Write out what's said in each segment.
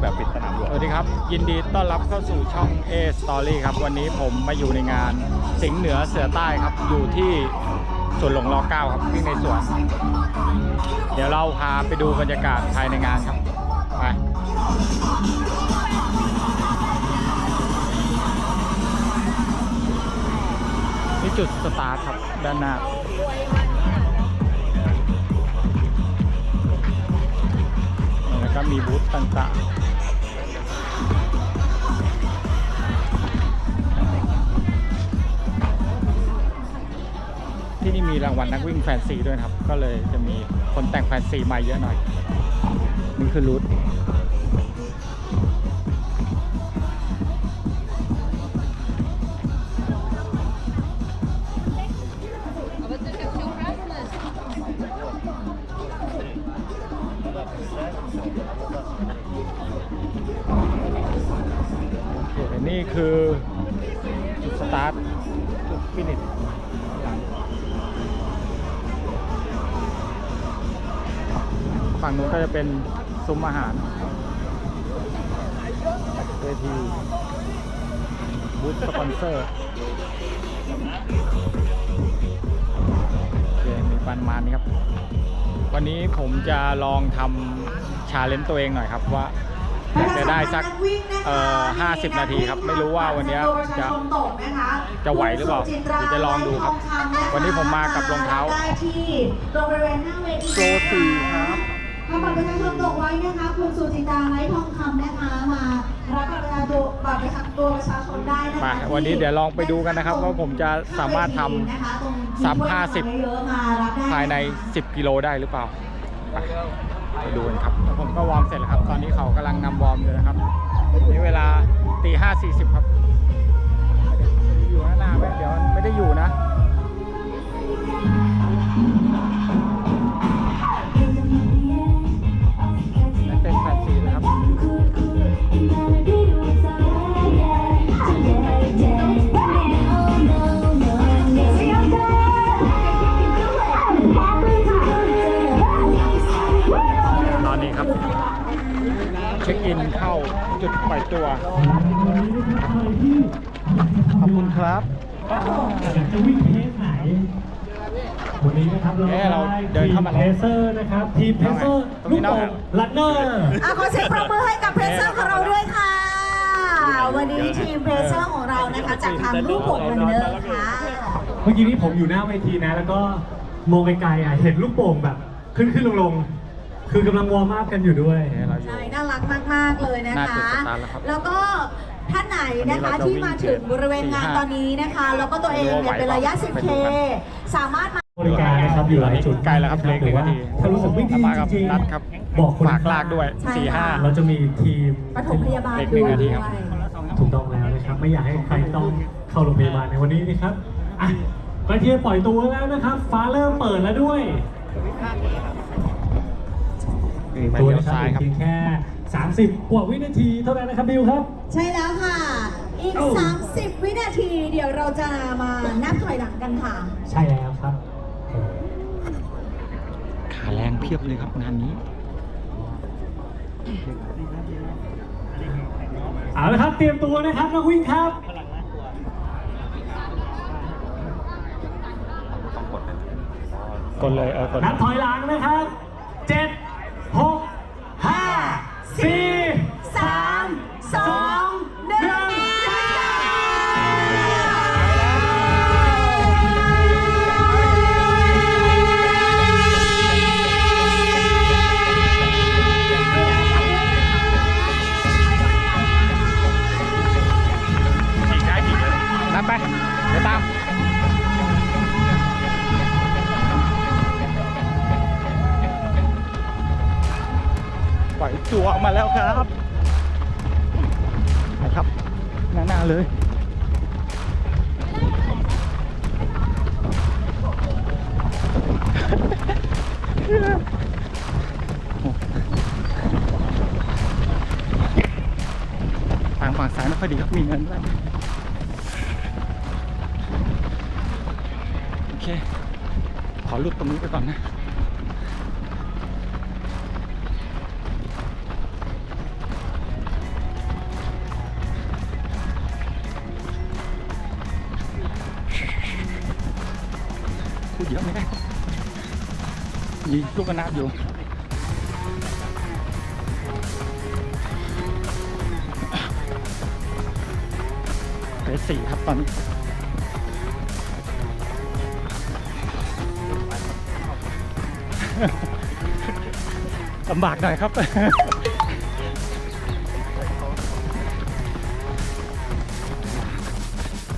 แบบปิดสนามหลวงสวัสดีครับ ยินดีต้อนรับเข้าสู่ช่อง A Story ครับ วันนี้ผมมาอยู่ในงานสิงห์เหนือเสือใต้ครับ อยู่ที่สวนหลวงรอเก้าครับวิ่งในสวน เดี๋ยวเราพาไปดูบรรยากาศภายในงานครับ ไปนี่จุดสตาร์ทครับ ด้านหน้าแล้วก็มีบูธต่างๆ ที่นี่มีรางวัลนักวิ่งแฟนซีด้วยครับ ก็เลยจะมีคนแต่งแฟนซีมาเยอะหน่อย นี่คือรูท เป็นซุ้มอาหารเวทีบูธสปอนเซอร์โอเคมีปันมานี่ครับ วันนี้ผมจะลองทำชาเลนจ์ตัวเองหน่อยครับว่าจะได้สักเอ่อ50นาทีครับ ไม่รู้ว่าวันนี้จะจะไหวหรือเปล่าเดี๋ยวจะลองดูครับ วันนี้ผมมากับรองเท้าโปรสี่ ครับถ้าบัตรประชาชนตกไว้นะคะคุณสุจิตาไร้ทองคำนะคะมารับบัตรประชาชนบัตรประชาตัวประชาชนได้นะคะมาวันนี้เดี๋ยวลองไปดูกันนะครับว่าผมจะสามารถทำซับ50ภายใน 10 กิโลได้หรือเปล่าไปไปดูกันครับแล้วผมก็วอร์มเสร็จแล้วครับ ตอนนี้เขากำลังนำวอร์มอยู่นะครับนี่เวลาตีห้าสี่สิบครับอยู่ข้างหน้าไหมเดี๋ยวมันไม่ได้อยู่นะ จุดปล่อยตัว ขอบคุณครับอยากจะวิ่งเพสไหนวันนี้นะครับเราเอ๊ะเราเดินเข้ามาเพแล้วเซอร์นะครับ ทีมเพเซอร์ตรงลูนี้กเนาะโป่งลันเนอร์อะขอเสียงปรบมือให้กับเพรสเซอร์ของเราด้วยค่ะ วันนี้ทีมเพรสเซอร์ของเรานะคะจากทางลูกโป่งมันเนอร์ค่ะเมื่อกี้นี้ผมอยู่หน้าเวทีนะ แล้วก็มองไกลๆอะเห็นลูกโป่งแบบ ขึ้นขึ้นลงลงๆ คือกำลังวอร์มอัพกันอยู่ด้วยเอ๊ะเราอยู่ ใช่ น่ารักมาก ๆ เลยนะน่าคะจะสตาร์ทแล้วครับแล้วก็ท่านไหนนะคะวันนี้เราจะที่มาถึงบริเวณงานวิ่งตอนนี้นะคะ แล้วก็ตัวเองเนี่ยเป็นระยะ 10K สามารถมา บริการนะครับอยู่หลายจุดใกล้แล้วครับเหลืออีกหนึ่งนาทีถ้ารู้สึกไม่ดีมากับจริงนัดครับๆบอกคนฝากลากด้วยใช่ สี่ห้าค่ะเราจะมีทีมปฐมพยาบาลเด็กหด้นึ่วงยนาทีครับ ถูกต้องแล้วนะครับ ไม่อยากให้ใครต้องเข้าโรงพยาบาลในวันนี้นะครับอะกระเทียมปล่อยตัวแล้วนะครับ ฟ้าเริ่มเปิดแล้วด้วยีตัวเลี้ยวนะครับครับ เพียงแค่ 30 กว่าวินาทีเท่านั้นนะครับบิวครับ ใช่แล้วค่ะ อีก 30 วินาที เดี๋ยวเราจะมานับถอยหลังกันค่ะ ใช่แล้วครับขาแรงเพียบเลยครับงานนี้ เอาละครับ เตรียมตัวนะครับนักวิ่งครับ กดเลยเออกดนับถอยหลังนะครับเจ็ด ปล่อยตัวออกมาแล้วครับนะครับหน้าๆเลยทางฝั่งซ้ายไม่ค่อยดีครับมีเงินด้วยโอเค ขอหลุดตรงนี้ไปก่อนนะ มีลูกกระนาบอยู่เฟสสี่ครับตอนนี้ลำบากหน่อยครับ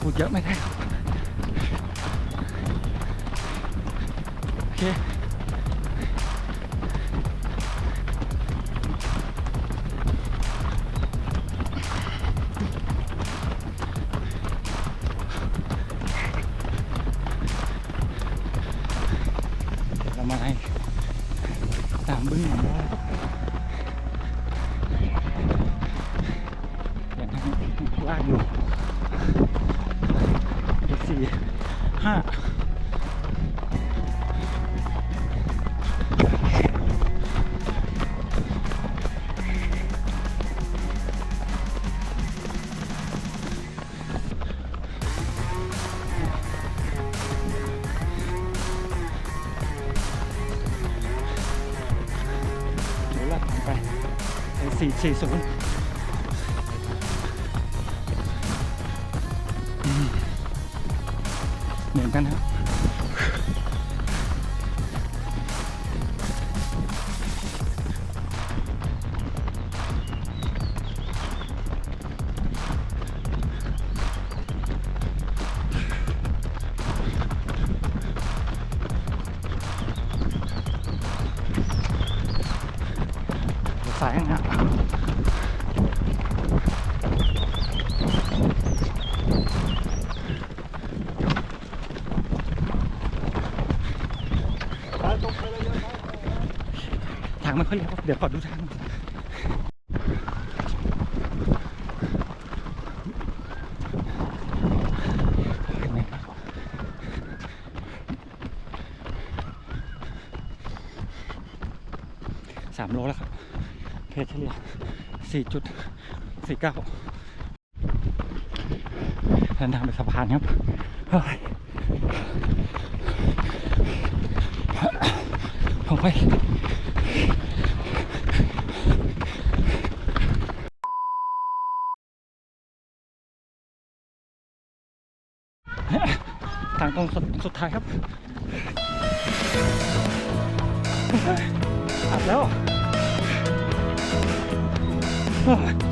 พูดเยอะไม่ได้โอเค ตามบึ้งของเราครับอย่างนั้นว่ากอยู่สี่ห้า เดี๋ยวเราทำไปสี่สี่ศูนย์เหมือนกันครับ สายนะทางไม่ค่อยเรียบเดี๋ยวขอดูทางสามโลแล้วครับ เพจเฉลี่ย 4.49เดินทางไปสะพานครับเฮ้ยลงไปทางตรงสุดสุดท้ายครับอัดแล้ว เ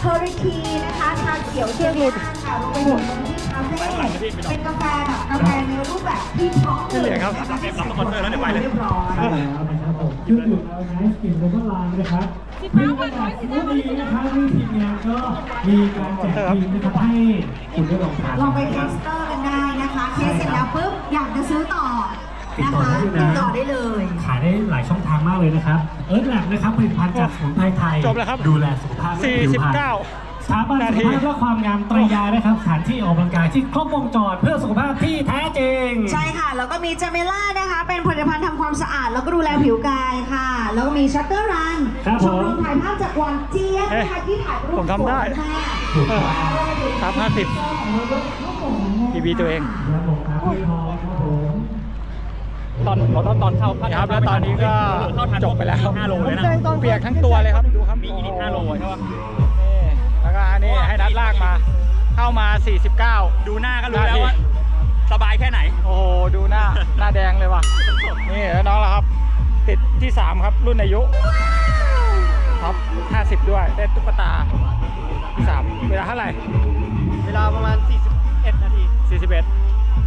เฮอริทีนะคะชาเขียวเชียงรายค่ะรวมไปถึงที่คาเฟ่เป็นกาแฟแบบกาแฟในรูปแบบที่ท็อปเฉลี่ยครับรับสปอนเซอร์แล้วเดี๋ยวไปเลยเรียบร้อยแล้วนะครับผมชื่ออยู่เราไนส์กลิ่นโรบอลานนะครับซึ่งขนาดผู้ดีนะครับที่ทีมงานก็มีการแจกทีมนะครับให้คุณได้ลองทานลองไปเทสเตอร์กันได้นะคะเทสเสร็จแล้วปุ๊บอยากจะซื้อต่อ ติดนะต่อคะได้เลยนะติดต่อได้เลย ขายได้หลายช่องทางมากเลยนะครับ เอิร์ธแลบนะครับผลิตภัณฑ์จากสมุนไพรไทย จบแล้วครับดูแลสุขภาพและผิวพรรณ49สถาบันสุขภาพและความงามตรยานะครับสถานที่ออกกำลังกายที่ครบวงจรเพื่อสุขภาพที่แท้จริง ใช่ค่ะ แล้วก็มีเจเมล่านะคะ เป็นผลิตภัณฑ์ทำความสะอาด แล้วก็ดูแลผิวกายค่ะ แล้วก็มีชัตเตอร์รันครับชผม มรมถ่ายภาพจากวันเจี๊ยบนะคะที่ถ่ายรูปผมทำได้สวยมากถูกต้องครับห้าสิบพีบีตัวเอง ครับผมครับพี่ทองครับผม ตอนตอนตอนเข้าครับแล้วตอนนี้ก็เข้าทันจบไปแล้ว5โลเลยนะต้องเปียกทั้งตัวเลยครับดูครับมีอีลิท5โลใช่ปะนี่แล้วก็อันนี้ให้นัดลากมา เข้ามา 49 ดูหน้าก็รู้แล้วว่าสบายแค่ไหน โอ้โหดูหน้าหน้าแดงเลยว่ะนี่แล้วน้องเราครับ ติดที่ 3 ครับรุ่นอายุครับ 50 ด้วยได้ตุ๊กตาที่3เวลาเท่าไหร่ เวลาประมาณ 41 นาที 41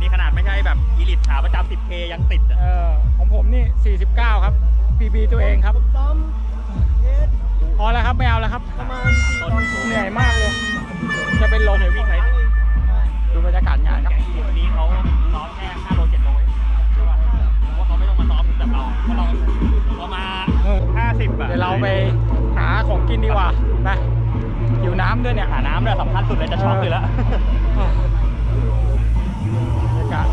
นี่ขนาดไม่ใช่แบบอีลิทขาประจำ 10K ยังติดอะเออของผมนี่ 49 ครับ PB ตัวเองครับ ต้อมเอสพอแล้วครับ ไม่เอาแล้วครับ ประมาณ4ตอนเหนื่อยมากเลย จะเป็นลมเคยวิ่งไหนดูบรรยากาศงานครับแกงอีลิทวันนี้เขาซ้อมแค่5โล7โลเองใช่ป่ะเพราะว่าเขาไม่ต้องมาซ้อมแบบเราเพราะเราเรามา เออ 50อะเดี๋ยวเราไปหาของกินดีกว่าไปหิวน้ำด้วยเนี่ย หาน้ำเนี่ยสำคัญสุดเลยจะช็อกอยู่แล้ว บรรยากาศ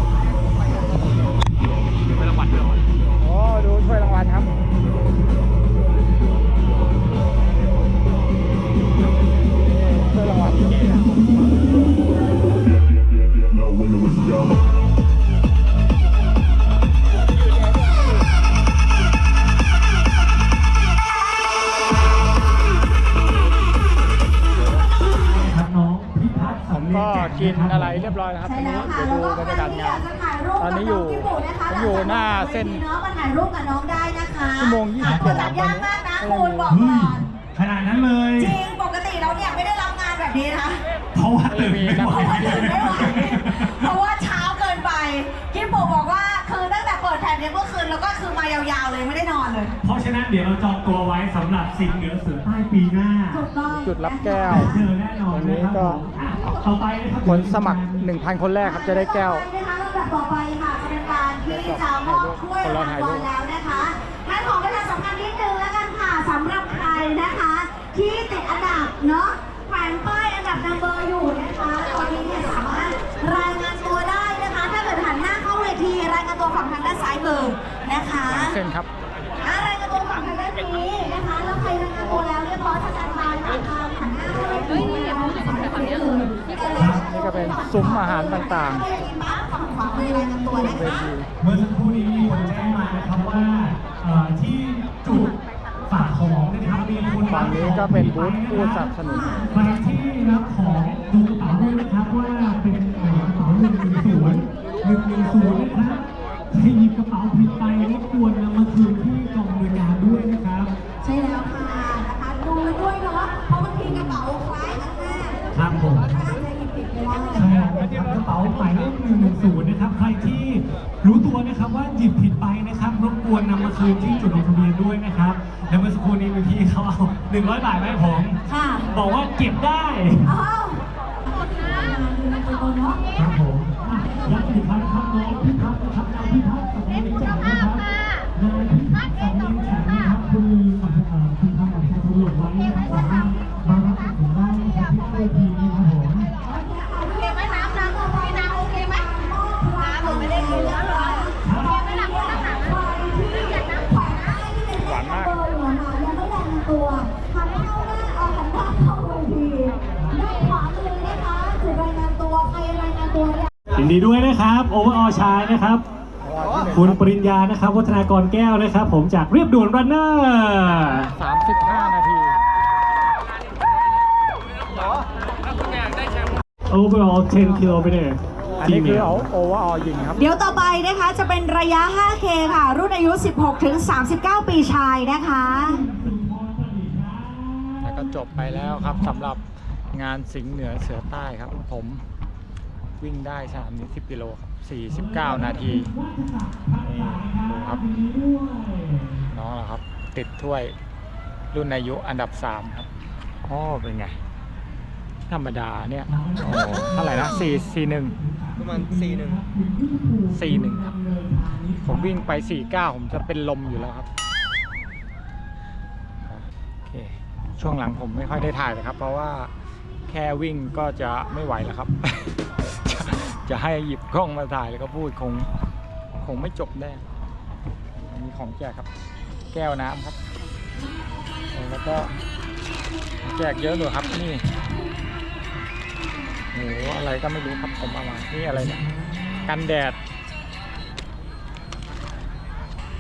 ไม่รางวัลด้วยโอ้ดูถ้วยรางวัลครับ ก็กินอะไรเรียบร้อยแล้วครับตอนนี้เดี๋ยวดูบรรยากาศงานตอนนี้อยู่ผมอยู่หน้าเส้นน้องมาถ่ายรูปกับน้องได้นะคะชั่วโมง27คนรับยากมากนะคุณบอกเฮ้ก่ยอนขนาดนั้นเลย จริง ปกติเราเนี่ยไม่ได้รับงานแบบนี้นะเพราะว่าตื่นไม่ไหวเพราะว่าตื่นไม่ไหวเพราะว่าเช้าเกินไปกิมโปบอกว่าคือตั้งแต่เปิดแผ่นเนี่ยเมื่อคืนแล้วก็คือมายาวๆเลยไม่ได้นอนเลย เพราะฉะนั้นเดี๋ยวเราจองตัวไว้สำหรับสิ่งเหนือเสือใต้ปีหน้าถูกต้องจุดรับแก้วเจอแน่นอนวันนี้นะครับก็อะ ต่อไปนะครับคนสมัคร 1,000 คนแรกครับจะได้แก้วต่อไปนะคะลำดับต่อไปค่ะจะเป็นการที่จะมอบถ้วยรางวัลแล้วนะคะงั้นขอประชาสัมพันธ์นิดนึงแล้วกันค่ะสำหรับใครนะคะ ที่ติดอันดับเนาะแขวนป้ายอันดับนัมเบอร์อยู่นะคะตอนนี้เนี่ยสามารถรายงานตัวได้นะคะ ถ้าเกิดหันหน้าเข้าเวทีรายงานตัวฝั่งทางด้านซ้ายมือนะคะเส้นครับอ่ารายงานตัวฝั่งทางด้านนี้นะคะแล้วใครรายงานตัวแล้วเรียบร้อยทางการทางทางหันหน้าเข้าเวทีนะคะฝั่งทางนี้ เลยนี่ก็เป็นซุ้มอาหารต่างฝั่งขวามือรายงานตัวนะๆเวคะทีเมื่อสักครู่นี้มีคนแจ้งมานะครับว่าเอ่อที่จุดฝากของนะครับมีคนฝั่งนี้ก็เป็นบูธผู้สนับสนุนใครที่รับของดูกระเป๋าด้วยนะครับว่า กระเป๋าหมายเลขหนึ่งหนึ่งศูนย์นะครับ ใครที่รู้ตัวนะครับว่าหยิบผิดไปนะครับรบกวนนำมาคืนที่จุดลงทะเบียนด้วยนะครับ แล้วเมื่อสักครู่นี้มีพี่เขาเอา100 บาทมาให้ผม ค่ะ บอกว่าเก็บได้อ้า ดีด้วยนะครับโอเวอร์ออชายนะครับ คุณปริญญานะครับวัฒนากรแก้วนะครับ ผมจากเรียบด่วนรันเนอร์35นาที overall 10 kilometer อันนี้คือเอาโอเวอร์ออยิงครับ เดี๋ยวต่อไปนะคะจะเป็นระยะ 5K ค่ะ รุ่นอายุ 16 ถึง 39 ปีชายนะคะ แล้วก็จบไปแล้วครับสำหรับงานสิงห์เหนือเสือใต้ครับผม วิ่งได้สนามนี้ 10 กิโลครับ 49 นาทีนี่ดูครับ น้องเหรอครับ ติดถ้วยรุ่นอายุอันดับ 3 ครับอ๋อเป็นไง ธรรมดาเนี่ยโอ้เท่าไหร่นะ4 4 1 ประมาณ41 41 ครับ ผมวิ่งไป 49 ผมจะเป็นลมอยู่แล้วครับโอเคช่วงหลังผมไม่ค่อยได้ถ่ายเลยครับ เพราะว่าแค่วิ่งก็จะไม่ไหวแล้วครับ จะให้หยิบกล้องมาถ่ายแล้วก็พูดคงคงไม่จบแน่อันนี้ของแจกครับ แก้วน้ำครับ แล้วก็แจกเยอะเลยครับนี่โหอะไรก็ไม่รู้ครับผมเอามานี่อะไรเนี่ยกันแดด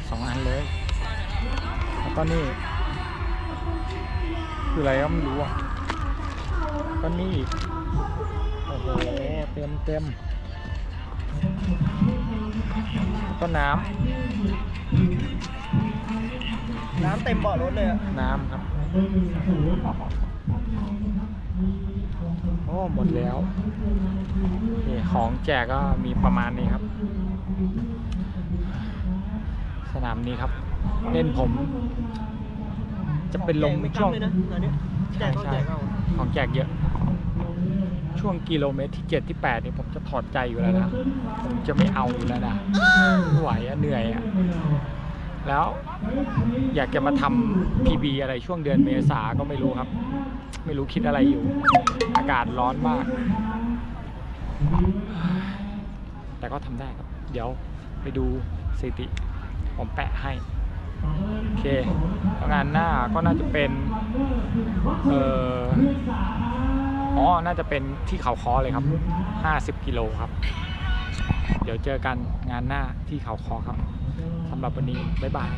สองอันเลยแล้วก็นี่คืออะไรก็ไม่รู้อะก็นี่อีกโอ้โหเต็มเต็ม แล้วก็น้น้ำเต็มเบาะรถเลยอะำน้ำครับ โอ้ หมดแล้วโอเคของแจกก็มีประมาณนี้ครับ สนามนี้ครับ เล่นผม จะเป็นลงไม่ช่วงกำเลยนะงานเนี้ยแจใช่กก็ใช่แจกเอาของแจกเยอะ ช่วงกิโลเมตรที่7ที่8นี่ผมจะถอดใจอยู่แล้วนะ ผมจะไม่เอาอยู่แล้วนะไม่ไหวอะเหนื่อยอะแล้วอยากจะมาทำ PB อะไรช่วงเดือนเมษาก็ไม่รู้ครับ ไม่รู้คิดอะไรอยู่ อากาศร้อนมาก แต่ก็ทำได้ครับ เดี๋ยวไปดูสถิติ ผมแปะให้โอเคงานหน้าก็น่าจะเป็น เอ่อ อ๋อ น่าจะเป็นที่เขาคอเลยครับ 50 กิโลครับ เดี๋ยวเจอกันงานหน้าที่เขาคอครับสำหรับวันนี้ บ๊ายบาย